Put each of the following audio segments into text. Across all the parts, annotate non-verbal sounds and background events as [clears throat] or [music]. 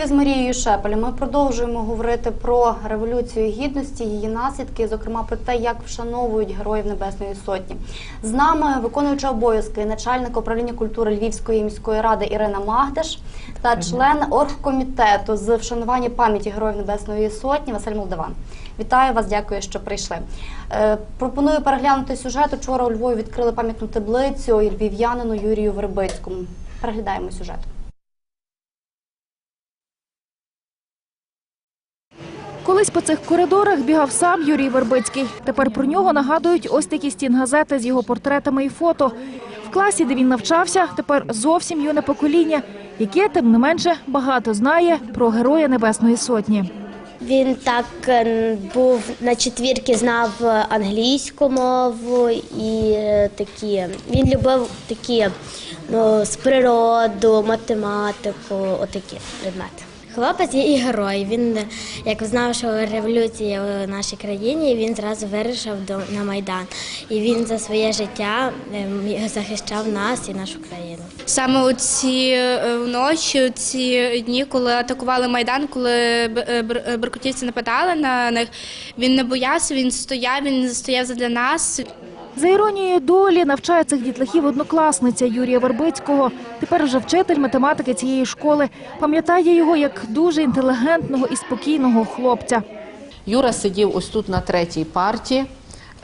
Це з Марією Шепель. Ми продовжуємо говорити про революцію гідності, її наслідки, зокрема про те, як вшановують героїв Небесної Сотні. З нами виконуюча обов'язки начальник управління культури Львівської міської ради Ірина Магдеш та член оргкомітету з вшанування пам'яті героїв Небесної Сотні Василь Молдаван. Вітаю вас, дякую, що прийшли. Е, пропоную переглянути сюжет. Вчора у Львові відкрили пам'ятну таблицю львів'янину Юрію Вербицькому. Переглядаємо сюжет. Колись по цих коридорах бігав сам Юрій Вербицький. Тепер про нього нагадують ось такі стінгазети з його портретами і фото. В класі, де він навчався, тепер зовсім юне покоління, яке, тим не менше, багато знає про героя Небесної Сотні. Він так е, був на четвірки, знав англійську мову і е, такі. Він любив такі ну, з природу, математику, отакі предмети. Хлопець є і герой. Він як знав, що революція в нашій країні, він зразу вирішив до на майдан. І він за своє життя ем, захищав нас і нашу країну. Саме у ці е, вночі, у ці дні, коли атакували майдан, коли е, е, беркутівці нападали на них, він не боявся, він стояв, він стояв задля нас. За іронією долі навчає цих дітлахів однокласниця Юрія Вербицького. Тепер вже вчитель математики цієї школи. Пам'ятає його як дуже інтелігентного і спокійного хлопця. Юра сидів ось тут на третій парті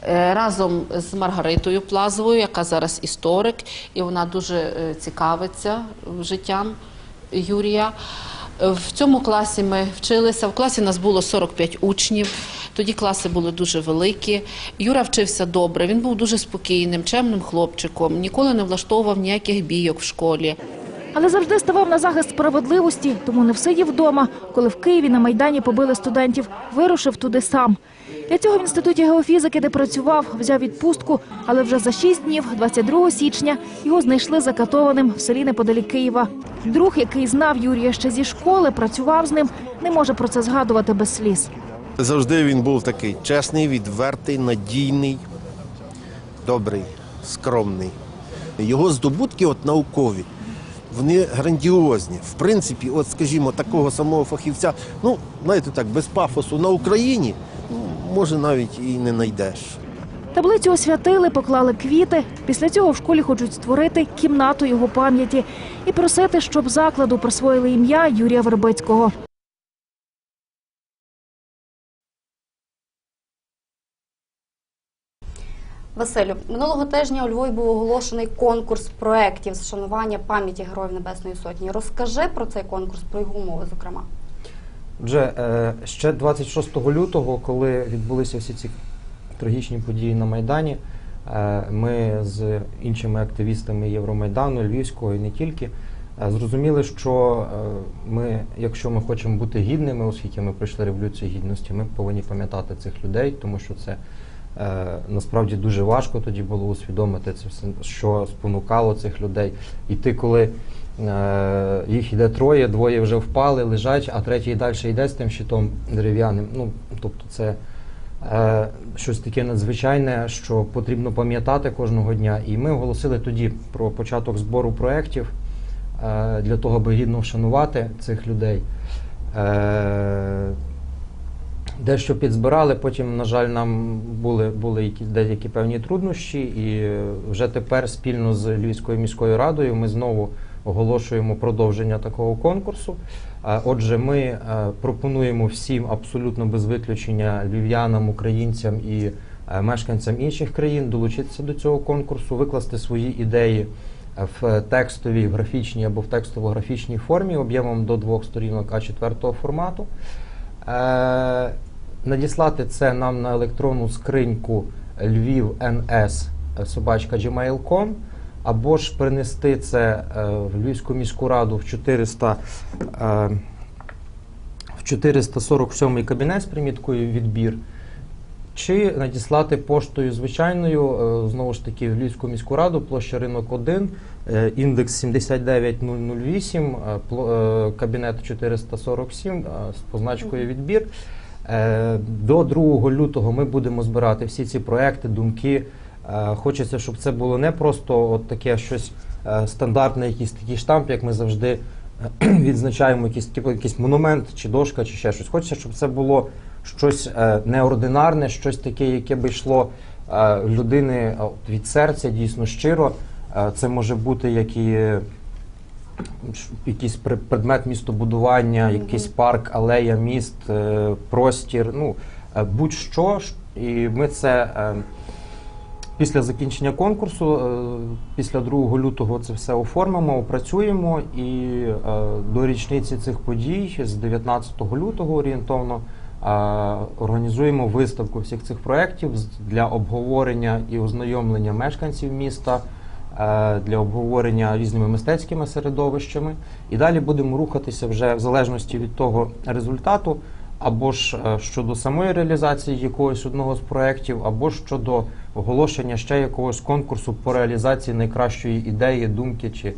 е, разом з Маргаритою Плазовою, яка зараз історик, і вона дуже е, цікавиться життям Юрія. Е, В цьому класі ми вчилися. В класі нас було 45 учнів. Тоді класи були дуже великі. Юра вчився добре. Він був дуже спокійним, чемним хлопчиком. Ніколи не влаштовував ніяких бійок в школі. Але завжди ставав на захист справедливості, тому не всидів вдома. Коли в Києві на Майдані побили студентів, вирушив туди сам. Для цього в інституті геофізики, де працював, взяв відпустку, але вже за шість днів, 22 січня, його знайшли закатованим в селі неподалік Києва. Друг, який знав Юрія ще зі школи, працював з ним, не може про це згадувати без сліз. Завжди він був такий чесний, відвертий, надійний, добрий, скромний. Його здобутки от наукові, вони грандіозні. В принципі, от, скажімо, такого самого фахівця, ну, знаєте так, без пафосу на Україні, ну, може, навіть і не знайдеш. Таблицю освятили, поклали квіти. Після цього в школі хочуть створити кімнату його пам'яті і просити, щоб закладу присвоїли ім'я Юрія Вербицького. Василю, минулого тижня у Львові був оголошений конкурс проєктів з вшанування пам'яті Героїв Небесної Сотні. Розкажи про цей конкурс, про його умови, зокрема. Отже, е, ще 26 лютого, коли відбулися всі ці трагічні події на Майдані, е, ми з іншими активістами Євромайдану, Львівського і не тільки, е, зрозуміли, що ми, якщо ми хочемо бути гідними, оскільки ми пройшли революцію гідності, ми повинні пам'ятати цих людей, тому що це насправді дуже важко тоді було усвідомити це все, що спонукало цих людей. І ти, коли Е, Їх йде троє, двоє вже впали, лежать, а третій далі йде з тим щитом дерев'яним. Ну, тобто це е, щось таке надзвичайне, що потрібно пам'ятати кожного дня. І ми оголосили тоді про початок збору проєктів е, для того, аби гідно вшанувати цих людей. Е, Дещо підзбирали, потім, на жаль, нам були, були якісь деякі певні труднощі, і вже тепер спільно з Львівською міською радою ми знову оголошуємо продовження такого конкурсу. Е, Отже, ми е, пропонуємо всім абсолютно без виключення львів'янам, українцям і е, мешканцям інших країн долучитися до цього конкурсу, викласти свої ідеї в текстовій, графічній або в текстово-графічній формі об'ємом до двох сторінок А4 формату. Надіслати це нам на електронну скриньку lvivns собачка gmail.com або ж принести це е, в Львівську міську раду в 400, е, в 447 кабінет з приміткою відбір, чи надіслати поштою звичайною, е, знову ж таки, в Львівську міську раду, площа ринок 1, е, індекс 79008, е, пло- е, кабінет 447 е, з позначкою відбір. Е, До 2 лютого ми будемо збирати всі ці проекти, думки. Е, Хочеться, щоб це було не просто от таке щось е, стандартне, якийсь такий штамп, як ми завжди [clears throat] відзначаємо якийсь, типу, якийсь монумент, чи дошка, чи ще щось. Хочеться, щоб це було щось неординарне, щось таке, яке би йшло людини від серця, дійсно щиро. Це може бути як і якийсь предмет містобудування, якийсь парк, алея, міст, е, простір, ну е, будь-що. І ми це е, після закінчення конкурсу, після 2 лютого це все оформимо, опрацюємо і до річниці цих подій з 19 лютого орієнтовно. Організуємо виставку всіх цих проєктів для обговорення і ознайомлення мешканців міста, для обговорення різними мистецькими середовищами. І далі будемо рухатися вже в залежності від того результату, або ж е, щодо самої реалізації якогось одного з проєктів, або щодо оголошення ще якогось конкурсу по реалізації найкращої ідеї, думки чи е,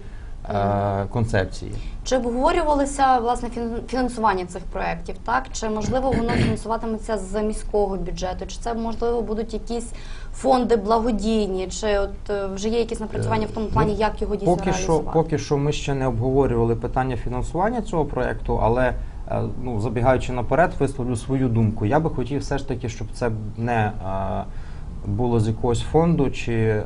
концепції. Чи обговорювалося власне фін- фінансування цих проєктів? Так чи можливо воно [clears throat] фінансуватиметься з міського бюджету? Чи це можливо будуть якісь фонди благодійні? Чи от е, вже є якісь напрацювання в тому плані, як його дійсно Поки що, поки що ми ще не обговорювали питання фінансування цього проєкту, але е, ну, забігаючи наперед, висловлю свою думку. Я би хотів все ж таки, щоб це не е, було з якогось фонду чи е,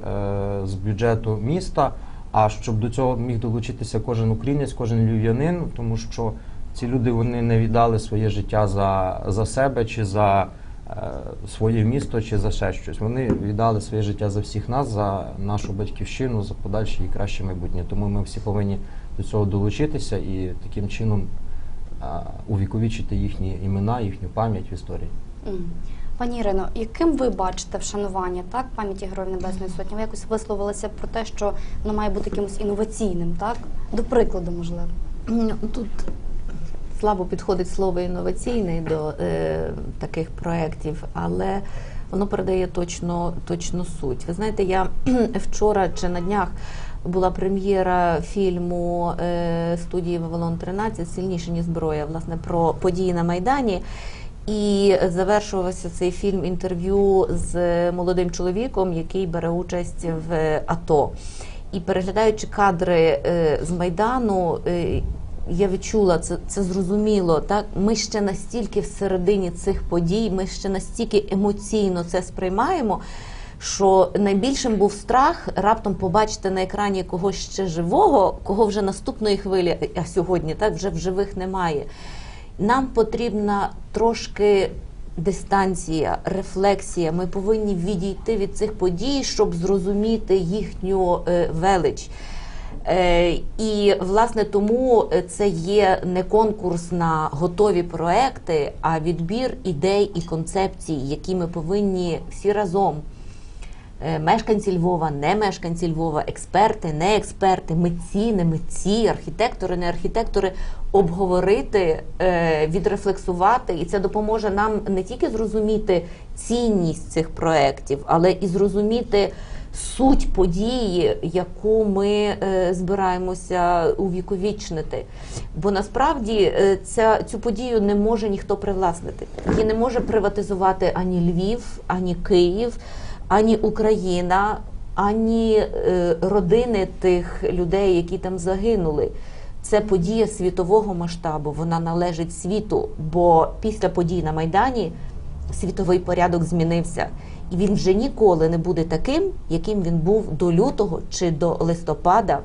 з бюджету міста, а щоб до цього міг долучитися кожен українець, кожен львів'янин, тому що ці люди вони не віддали своє життя за, за себе чи за е, своє місто чи за ще щось. Вони віддали своє життя за всіх нас, за нашу батьківщину, за подальше і краще майбутнє. Тому ми всі повинні до цього долучитися і таким чином е, увіковічити їхні імена, їхню пам'ять в історії. Пані Ірино, яким ви бачите вшанування так пам'яті Героїв Небесної Сотні? Ви якось висловилися про те, що воно має бути якимось інноваційним, так? До прикладу, можливо. Ну, Тут слабо підходить слово інноваційний до е, таких проєктів, але воно передає точно, точно суть. Ви знаєте, я [clears throat] вчора чи на днях була прем'єра фільму е, студії Вавилон 13 Сильніше ніж зброя, власне, про події на Майдані. І завершувався цей фільм інтерв'ю з молодим чоловіком, який бере участь в АТО. І переглядаючи кадри е, з Майдану, е, я відчула це, це зрозуміло. Так, ми ще настільки всередині цих подій, ми ще настільки емоційно це сприймаємо. Що найбільшим був страх раптом побачити на екрані когось ще живого, кого вже наступної хвилі, а сьогодні так вже в живих немає. Нам потрібна трошки дистанція, рефлексія. Ми повинні відійти від цих подій, щоб зрозуміти їхню е, велич. Е, і власне тому це є не конкурс на готові проекти, а відбір ідей і концепцій, які ми повинні всі разом. Е, Мешканці Львова, не мешканці Львова, експерти, не експерти, митці, не митці, архітектори, не архітектори обговорити, е, відрефлексувати, і це допоможе нам не тільки зрозуміти цінність цих проєктів, але і зрозуміти суть події, яку ми е, збираємося увіковічнити. Бо насправді е, ця, цю подію не може ніхто привласнити. Її не може приватизувати ані Львів, ані Київ, ані Україна, ані е, родини тих людей, які там загинули. Це подія світового масштабу. Вона належить світу, бо після подій на Майдані світовий порядок змінився. І він вже ніколи не буде таким, яким він був до лютого чи до листопада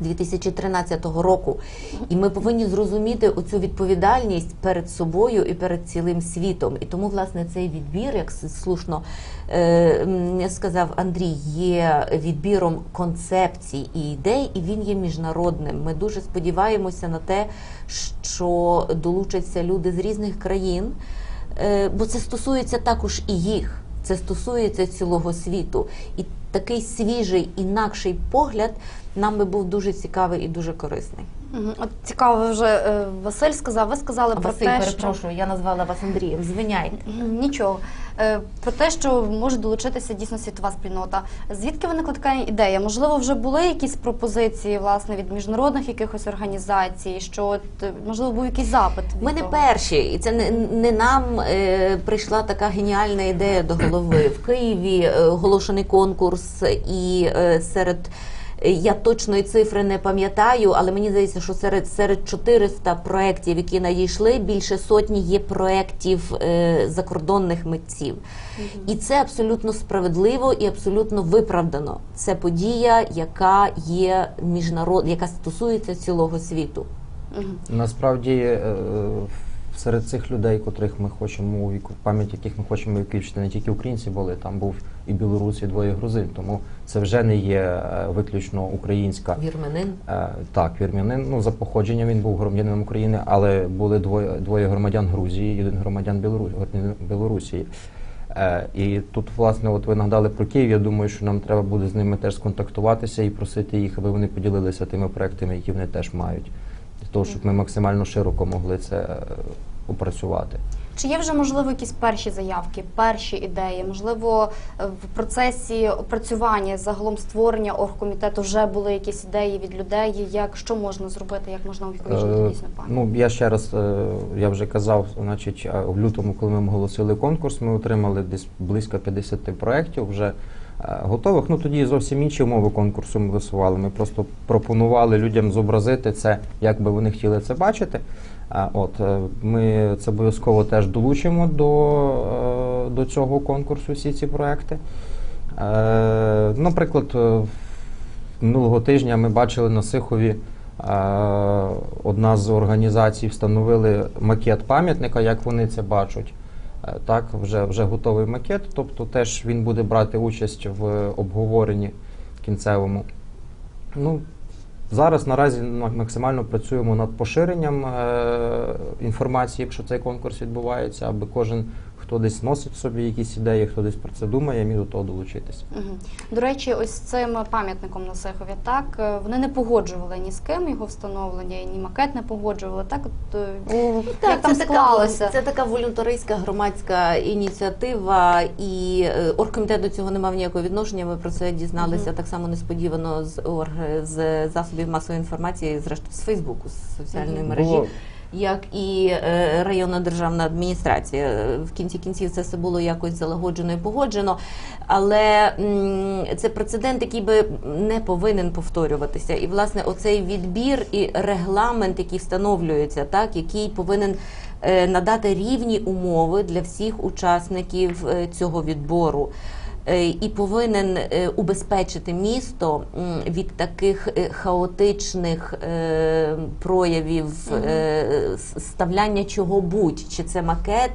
2013 року. І ми повинні зрозуміти оцю відповідальність перед собою і перед цілим світом. І тому, власне, цей відбір, як слушно е, сказав Андрій, є відбіром концепцій і ідей, і він є міжнародним. Ми дуже сподіваємося на те, що долучаться люди з різних країн. Е, бо це стосується також і їх, це стосується цілого світу. І такий свіжий, інакший погляд нам би був дуже цікавий і дуже корисний. От цікаво, вже е, Василь сказав. Ви сказали про Василь, те, що перепрошую, я назвала вас Андрієм. Звиняйте. Нічого. Е, Про те, що може долучитися дійсно світова спільнота. Звідки виникла така ідея? Можливо, вже були якісь пропозиції власне від міжнародних якихось організацій, що от, е, можливо був якийсь запит. Ми не того? перші, і це не, не нам е, прийшла така геніальна ідея до голови. В Києві е, оголошений конкурс, і е, серед Я точної цифри не пам'ятаю, але мені здається, що серед серед 400 проєктів, які надійшли, більше сотні є проєктів е, закордонних митців. І це абсолютно справедливо і абсолютно виправдано. Це подія, яка є міжнарод, яка стосується цілого світу. Насправді е, серед цих людей, котрих ми хочемо пам'ять яких ми хочемо виключити, не тільки українці були, там був і білорус, і двоє грузин. Тому це вже не є е, виключно українська. Вірменин. Е, Так, вірмянин. Ну за походженням він був громадянином України, але були двоє двоє громадян Грузії, і один громадян Білору- Білорусії. Е, І тут, власне, от ви нагадали про Київ. Я думаю, що нам треба буде з ними теж сконтактуватися і просити їх, аби вони поділилися тими проектами, які вони теж мають, для того, щоб ми максимально широко могли це е, опрацювати. Чи є вже можливо якісь перші заявки, перші ідеї? Можливо, е, в процесі опрацювання загалом створення оргкомітету вже були якісь ідеї від людей, як що можна зробити, як можна увіковічнити Е, дійсно пам'ять? Ну я ще раз е, я вже казав, значить, в лютому, коли ми оголосили конкурс, ми отримали десь близько 50 проєктів вже готових. Ну тоді зовсім інші умови конкурсу ми висували. Ми просто пропонували людям зобразити це, як би вони хотіли це бачити. А от е, ми це обов'язково теж долучимо до, е, до цього конкурсу всі ці проекти. Е, Наприклад, е, минулого тижня ми бачили на Сихові. е, Одна з організацій встановили макет пам'ятника, як вони це бачать. Е, Так, вже, вже готовий макет, тобто теж він буде брати участь в обговоренні кінцевому. Ну, зараз наразі максимально працюємо над поширенням е, інформації, якщо цей конкурс відбувається, аби кожен, хто десь носить собі якісь ідеї, хто десь про це думає, міг до того долучитися. Мгм. До речі, ось цим пам'ятником на Сихові, так е, вони не погоджували ні з ким його встановлення, ні макет не погоджували. Так, от е, як там це склалося? Така, це така волюнтаристська громадська ініціатива, і е, оргкомітет до цього не мав ніякого відношення. Ми про це дізналися так само несподівано з орг з засобів масової інформації, зрештою з Фейсбуку, з соціальної Мгм. мережі. Як і е, районна державна адміністрація. Е, В кінці кінців це все було якось залагоджено і погоджено. Але це прецедент, який би не повинен повторюватися. І власне оцей відбір і регламент, який встановлюється, так який повинен е, надати рівні умови для всіх учасників цього відбору. Е, І повинен е, убезпечити місто від таких е, хаотичних проявів ставляння чого-будь, чи це макет,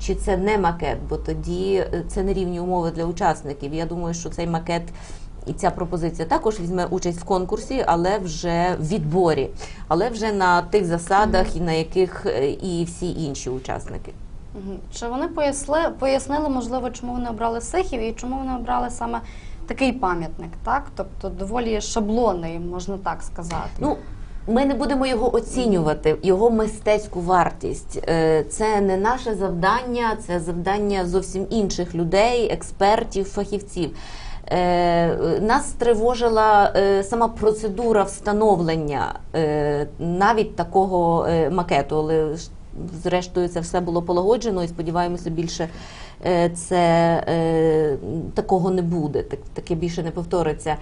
чи це не макет, бо тоді це не рівні умови для учасників. Я думаю, що цей макет і ця пропозиція також візьме участь в конкурсі, але вже в відборі, але вже на тих засадах, і на яких і всі інші учасники. Чи вони поясли, пояснили, можливо, чому вони обрали Сихів і чому вони обрали саме такий пам'ятник, так? Тобто доволі шаблонний, можна так сказати. Ну, ми не будемо його оцінювати, його мистецьку вартість. Е, Це не наше завдання, це завдання зовсім інших людей, експертів, фахівців. Е, Нас тривожила е, сама процедура встановлення навіть такого макету, але зрештою це все було полагоджено і сподіваємося більше. е, Це е, такого не буде, таке більше не повториться.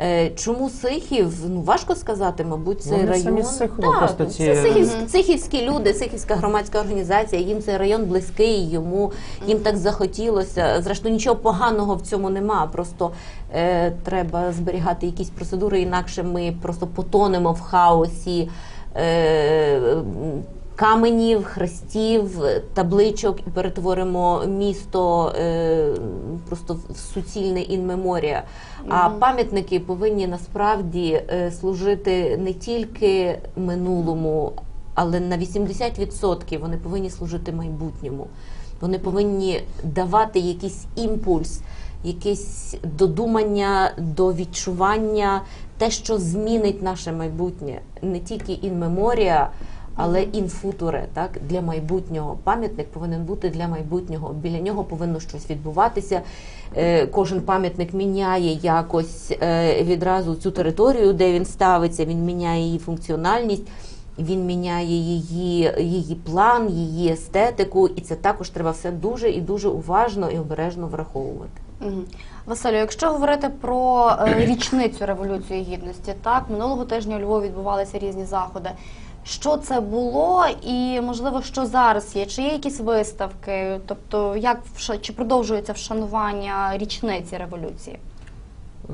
Е, Чому Сихів? Ну важко сказати, мабуть, цей Вони район. самі з Сихова, просто ці- це Сихів, Сихівські люди, Сихівська громадська організація. Їм цей район близький, йому їм так захотілося. Зрештою, нічого поганого в цьому нема. Просто е, треба зберігати якісь процедури, інакше ми просто потонемо в хаосі. Е, Каменів, хрестів, табличок і перетворимо місто е, просто в суцільне інмеморія. А пам'ятники повинні насправді е, служити не тільки минулому, але на 80% вони повинні служити майбутньому. Вони повинні давати якийсь імпульс, якесь додумання до відчування, те, що змінить наше майбутнє, не тільки інмеморія, але інфутуре, так для майбутнього. Пам'ятник повинен бути для майбутнього. Біля нього повинно щось відбуватися. Е, Кожен пам'ятник міняє якось е, відразу цю територію, де він ставиться. Він міняє її функціональність. Він міняє її, її план, її естетику, і це також треба все дуже і дуже уважно і обережно враховувати. Василю, якщо говорити про е, річницю Революції Гідності, так минулого тижня у Львові відбувалися різні заходи. Що це було, і можливо, що зараз є? Чи є якісь виставки? Тобто, як чи продовжується вшанування річниці революції?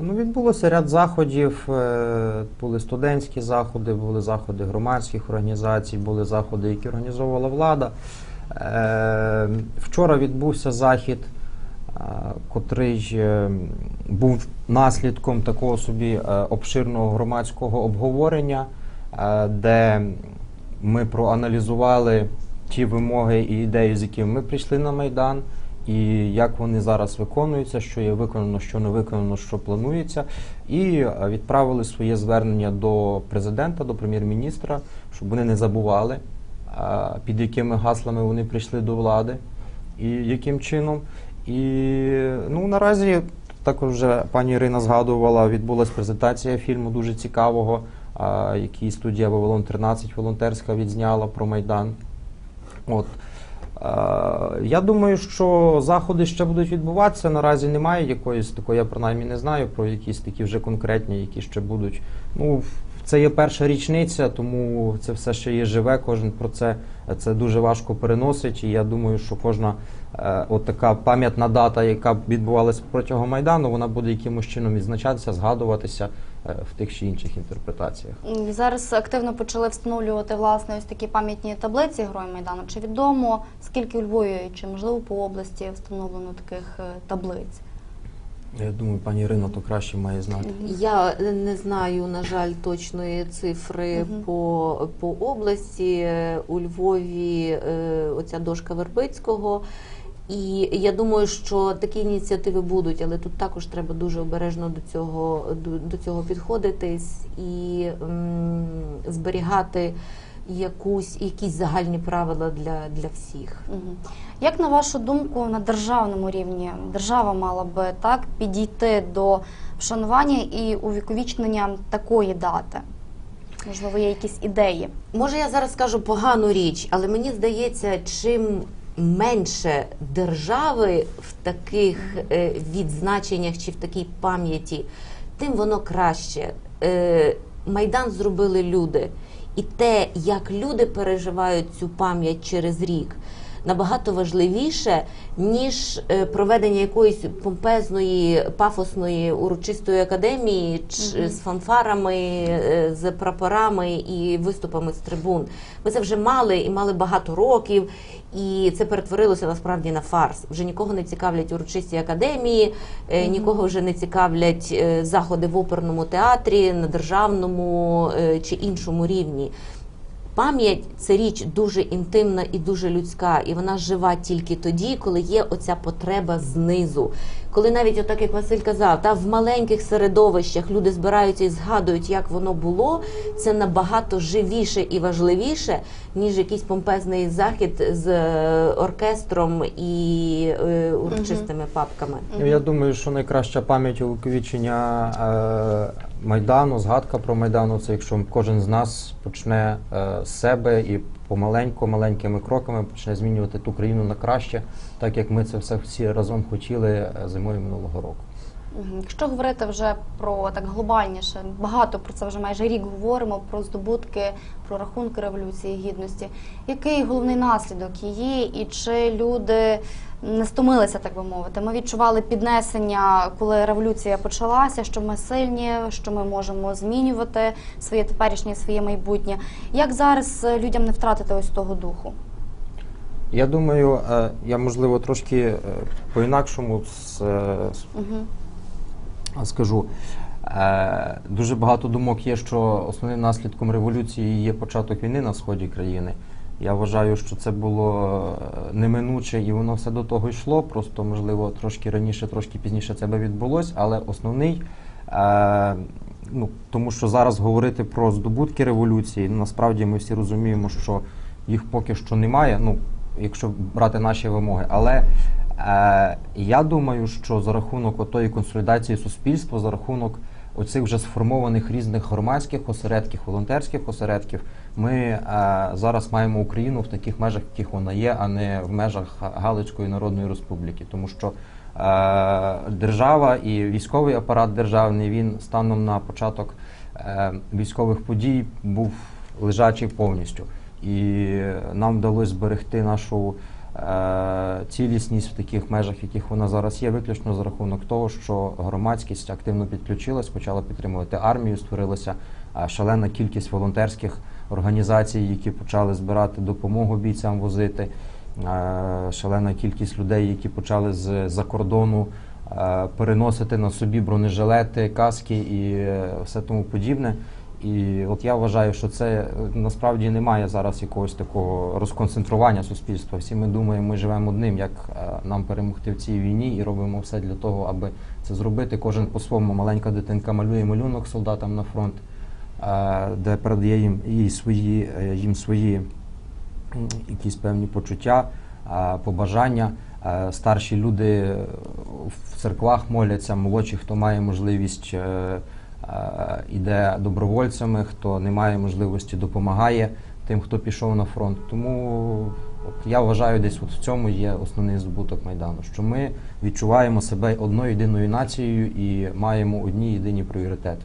Ну, відбулося ряд заходів. е, Були студентські заходи, були заходи громадських організацій, були заходи, які організовувала влада. Е, Вчора відбувся захід, е, котрий був наслідком такого собі обширного громадського обговорення, де ми проаналізували ті вимоги і ідеї, з якими ми прийшли на Майдан, і як вони зараз виконуються, що є виконано, що не виконано, що планується, і е, відправили своє звернення до президента, до прем'єр-міністра, щоб вони не забували, е, під якими гаслами вони прийшли до влади і яким чином. І ну наразі також вже пані Ірина згадувала, відбулася презентація фільму дуже цікавого, який студія Вавилон 13 волонтерська відзняла про Майдан. От. Я думаю, що заходи ще будуть відбуватися. Наразі немає якоїсь такої, я принаймні не знаю про якісь такі вже конкретні, які ще будуть. Ну, це є перша річниця, тому це все ще є живе. Кожен про це це дуже важко переносить. І я думаю, що кожна е, от така пам'ятна дата, яка відбувалася протягом майдану, вона буде якимось чином відзначатися, згадуватися в тих чи інших інтерпретаціях. Зараз активно почали встановлювати власне ось такі пам'ятні таблиці Героїв Майдану. Чи відомо скільки у Львові, чи можливо по області встановлено таких е, таблиць? Я думаю, пані Ірина то краще має знати. Я не знаю, на жаль, точної цифри по, по області. Е, У Львові е, оця дошка Вербицького. І я думаю, що такі ініціативи будуть, але тут також треба дуже обережно до цього, до, до цього підходитись і м, зберігати якусь, якісь загальні правила для, для всіх. Як на вашу думку, на державному рівні держава мала би так підійти до вшанування і увіковічнення такої дати? Можливо, є якісь ідеї? Може, я зараз скажу погану річ, але мені здається, чим менше держави в таких е, відзначеннях чи в такій пам'яті, тим воно краще. Е, Майдан зробили люди. І те, як люди переживають цю пам'ять через рік, набагато важливіше, ніж е, проведення якоїсь помпезної, пафосної урочистої академії ч- з фанфарами, е, з прапорами і виступами з трибун. Ми це вже мали і мали багато років, і це перетворилося насправді на фарс. Вже нікого не цікавлять урочисті академії, е, нікого вже не цікавлять заходи в оперному театрі, на державному чи іншому рівні. Пам'ять це річ дуже інтимна і дуже людська, і вона жива тільки тоді, коли є оця потреба знизу. Коли навіть, отак як Василь казав, та в маленьких середовищах люди збираються і згадують, як воно було, це набагато живіше і важливіше, ніж якийсь помпезний захід з е, оркестром і е, урочистими папками. Я думаю, що найкраща пам'ять увіковічення е, Майдану, згадка про Майдану, це якщо кожен з нас почне е, з себе і помаленьку, маленькими кроками почне змінювати ту країну на краще, так як ми це все всі разом хотіли е, зимою минулого року. Якщо говорити вже про так глобальніше, багато про це вже майже рік говоримо про здобутки, про рахунки революції гідності. Який головний наслідок її, і чи люди не стомилися, так би мовити? Ми відчували піднесення, коли революція почалася, що ми сильні, що ми можемо змінювати своє теперішнє, своє майбутнє. Як зараз е, людям не втратити ось того духу? Я думаю, е, я можливо трошки е, по-інакшому е, скажу. Дуже багато думок є, що основним наслідком революції є початок війни на сході країни. Я вважаю, що це було неминуче і воно все до того йшло. Просто, можливо, трошки раніше, трошки пізніше це би відбулось, але основний. Ну, тому що зараз говорити про здобутки революції, насправді ми всі розуміємо, що їх поки що немає, ну, якщо брати наші вимоги. Але е, я думаю, що за рахунок отої консолідації суспільства, за рахунок оцих вже сформованих різних громадських осередків, волонтерських осередків, ми е, зараз маємо Україну в таких межах, яких вона є, а не в межах Галицької Народної Республіки. Тому що е, держава і військовий апарат державний він станом на початок е, військових подій був лежачий повністю. І нам вдалося зберегти нашу е, цілісність в таких межах, яких вона зараз є, виключно за рахунок того, що громадськість активно підключилась, почала підтримувати армію, створилася е, шалена кількість волонтерських організацій, які почали збирати допомогу бійцям возити. Е, Шалена кількість людей, які почали з-за кордону переносити на собі бронежилети, каски і все тому подібне. І от я вважаю, що це е, насправді немає зараз якогось такого розконцентрування суспільства. Всі ми думаємо, ми живемо одним, як е, нам перемогти в цій війні, і робимо все для того, аби це зробити. Кожен по-своєму маленька дитинка малює малюнок солдатам на фронт, е, де передає їм і свої їм свої якісь певні почуття, побажання. Старші люди в церквах моляться, молодші, хто має можливість, іде добровольцями, хто не має можливості, допомагає тим, хто пішов на фронт. Тому от я вважаю, десь от в цьому є основний здобуток Майдану, що ми відчуваємо себе одною єдиною нацією і маємо одні єдині пріоритети.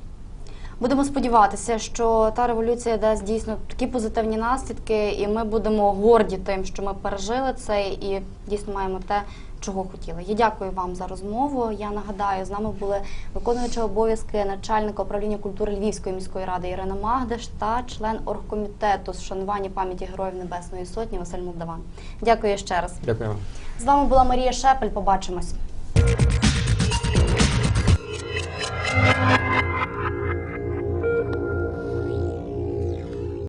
Будемо сподіватися, що та революція дасть дійсно такі позитивні наслідки, і ми будемо горді тим, що ми пережили це і дійсно маємо те, чого хотіли. Я дякую вам за розмову. Я нагадаю, з нами були виконуюча обов'язки начальника управління культури Львівської міської ради Ірина Магдаш та член оргкомітету з вшанування пам'яті Героїв Небесної Сотні Василь Молдаван. Дякую ще раз. Дякую вам. З вами була Марія Шепель. Побачимось.